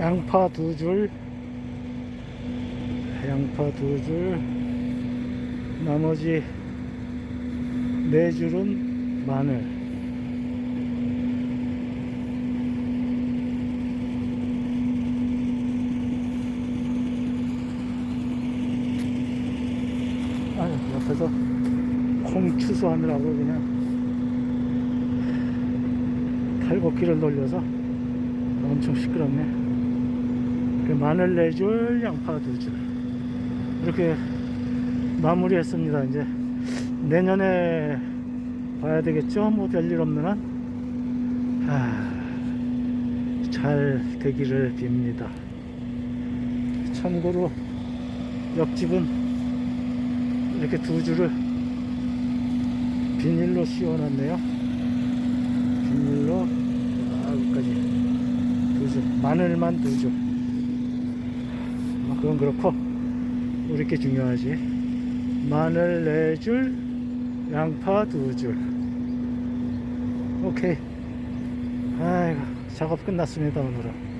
양파 두 줄, 양파 두 줄, 나머지 네 줄은 마늘. 아, 옆에서 콩 추수하느라고 그냥 탈곡기를 돌려서 엄청 시끄럽네. 그 마늘 네 줄, 양파 두 줄. 이렇게 마무리했습니다. 이제 내년에 봐야 되겠죠? 뭐 별일 없는 한. 아, 잘 되기를 빕니다. 참고로 옆집은 이렇게 두 줄을 비닐로 씌워놨네요. 비닐로 여기까지 두 줄, 마늘만 두 줄. 뭐 그건 그렇고 우리 게 중요하지. 마늘 네 줄, 양파 두 줄. 오케이. 아이고 작업 끝났습니다 오늘은.